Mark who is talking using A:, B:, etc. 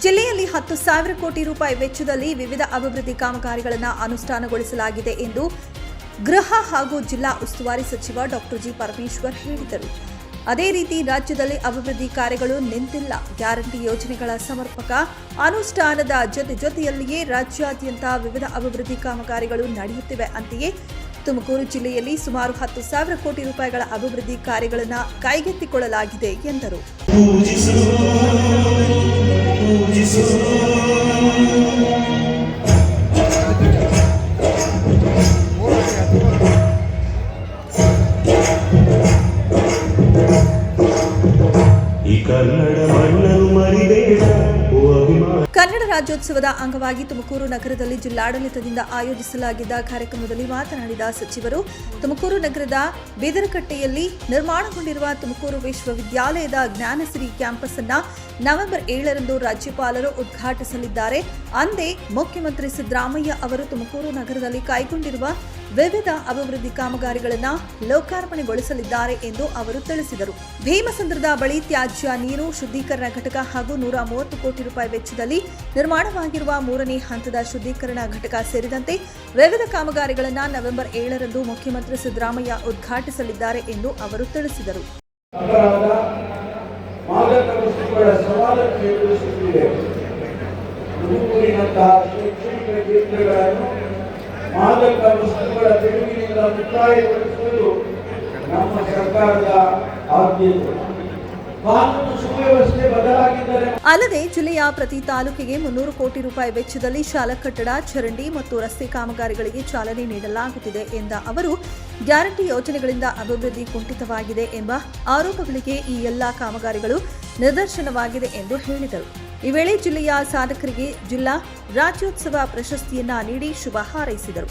A: ಜಿಲ್ಲೆಯಲ್ಲಿ ಹತ್ತು ಸಾವಿರ ಕೋಟಿ ರೂಪಾಯಿ ವೆಚ್ಚದಲ್ಲಿ ವಿವಿಧ ಅಭಿವೃದ್ಧಿ ಕಾಮಗಾರಿಗಳನ್ನು ಅನುಷ್ಠಾನಗೊಳಿಸಲಾಗಿದೆ ಎಂದು ಗೃಹ ಹಾಗೂ ಜಿಲ್ಲಾ ಉಸ್ತುವಾರಿ ಸಚಿವ ಡಾಕ್ಟರ್ ಜಿ ಪರಮೇಶ್ವರ್ ಹೇಳಿದರು. ಅದೇ ರೀತಿ ರಾಜ್ಯದಲ್ಲಿ ಅಭಿವೃದ್ಧಿ ಕಾರ್ಯಗಳು ನಿಂತಿಲ್ಲ. ಗ್ಯಾರಂಟಿ ಯೋಜನೆಗಳ ಸಮರ್ಪಕ ಅನುಷ್ಠಾನದ ಜೊತೆ ಜೊತೆಯಲ್ಲಿಯೇ ರಾಜ್ಯಾದ್ಯಂತ ವಿವಿಧ ಅಭಿವೃದ್ಧಿ ಕಾಮಗಾರಿಗಳು ನಡೆಯುತ್ತಿವೆ ಅಂತೆಯೇ ತುಮಕೂರು ಜಿಲ್ಲೆಯಲ್ಲಿ ಸುಮಾರು ಹತ್ತು ಸಾವಿರ ಕೋಟಿ ರೂಪಾಯಿಗಳ ಅಭಿವೃದ್ಧಿ ಕಾರ್ಯಗಳನ್ನು ಕೈಗೆತ್ತಿಕೊಳ್ಳಲಾಗಿದೆ ಎಂದರು.
B: ಕನ್ನಡ
A: ರಾಜ್ಯೋತ್ಸವದ ಅಂಗವಾಗಿ ತುಮಕೂರು ನಗರದಲ್ಲಿ ಜಿಲ್ಲಾಡಳಿತದಿಂದ ಆಯೋಜಿಸಲಾಗಿದ್ದ ಕಾರ್ಯಕ್ರಮದಲ್ಲಿ ಮಾತನಾಡಿದ ಸಚಿವರು, ತುಮಕೂರು ನಗರದ ಬೇದರಕಟ್ಟೆಯಲ್ಲಿ ನಿರ್ಮಾಣಗೊಂಡಿರುವ ತುಮಕೂರು ವಿಶ್ವವಿದ್ಯಾಲಯದ ಜ್ಞಾನಸಿರಿ ಕ್ಯಾಂಪಸ್ ಅನ್ನ ನವೆಂಬರ್ ಏಳರಂದು ರಾಜ್ಯಪಾಲರು ಉದ್ಘಾಟಿಸಲಿದ್ದಾರೆ. ಅಂದೇ ಮುಖ್ಯಮಂತ್ರಿ ಸಿದ್ದರಾಮಯ್ಯ ಅವರು ತುಮಕೂರು ನಗರದಲ್ಲಿ ಕೈಗೊಂಡಿರುವ ವಿವಿಧ ಅಭಿವೃದ್ಧಿ ಕಾಮಗಾರಿಗಳನ್ನು ಲೋಕಾರ್ಪಣೆಗೊಳಿಸಲಿದ್ದಾರೆ ಎಂದು ಅವರು ತಿಳಿಸಿದರು. ಭೀಮಸಂದ್ರದ ಬಳಿ ತ್ಯಾಜ್ಯ, ನೀರು, ಶುದ್ಧೀಕರಣ ಘಟಕ ಹಾಗೂ ನೂರ ಮೂವತ್ತು ಕೋಟಿ ರೂಪಾಯಿ ವೆಚ್ಚದಲ್ಲಿ ನಿರ್ಮಾಣವಾಗಿರುವ ಮೂರನೇ ಹಂತದ ಶುದ್ಧೀಕರಣ ಘಟಕ ಸೇರಿದಂತೆ ವಿವಿಧ ಕಾಮಗಾರಿಗಳನ್ನು ನವೆಂಬರ್ ಏಳರಂದು ಮುಖ್ಯಮಂತ್ರಿ ಸಿದ್ದರಾಮಯ್ಯ ಉದ್ಘಾಟಿಸಲಿದ್ದಾರೆ ಎಂದು ಅವರು ತಿಳಿಸಿದರು.
C: ಮಾದಕ ವಸ್ತುಗಳ ವಸ್ತುಗಳ ತೆರವಿನಿಂದ ಮುಕ್ತಾಯಗೊಳಿಸುವುದು ನಮ್ಮ ಸರ್ಕಾರದ ಆದ್ಯತೆ
A: ಅಲ್ಲದೆ ಜಿಲ್ಲೆಯ ಪ್ರತಿ ತಾಲೂಕಿಗೆ ಮುನ್ನೂರು ಕೋಟಿ ರೂಪಾಯಿ ವೆಚ್ಚದಲ್ಲಿ ಶಾಲಾ ಕಟ್ಟಡ, ಚರಂಡಿ ಮತ್ತು ರಸ್ತೆ ಕಾಮಗಾರಿಗಳಿಗೆ ಚಾಲನೆ ನೀಡಲಾಗುತ್ತಿದೆ ಎಂದ ಅವರು, ಗ್ಯಾರಂಟಿ ಯೋಜನೆಗಳಿಂದ ಅಭಿವೃದ್ಧಿ ಕುಂಠಿತವಾಗಿದೆ ಎಂಬ ಆರೋಪಗಳಿಗೆ ಈ ಎಲ್ಲಾ ಕಾಮಗಾರಿಗಳು ನಿದರ್ಶನವಾಗಿದೆ ಎಂದು ಹೇಳಿದರು. ಈ ವೇಳೆ ಜಿಲ್ಲೆಯ ಸಾಧಕರಿಗೆ ಜಿಲ್ಲಾ ರಾಜ್ಯೋತ್ಸವ ಪ್ರಶಸ್ತಿಯನ್ನ ನೀಡಿ ಶುಭ ಹಾರೈಸಿದರು.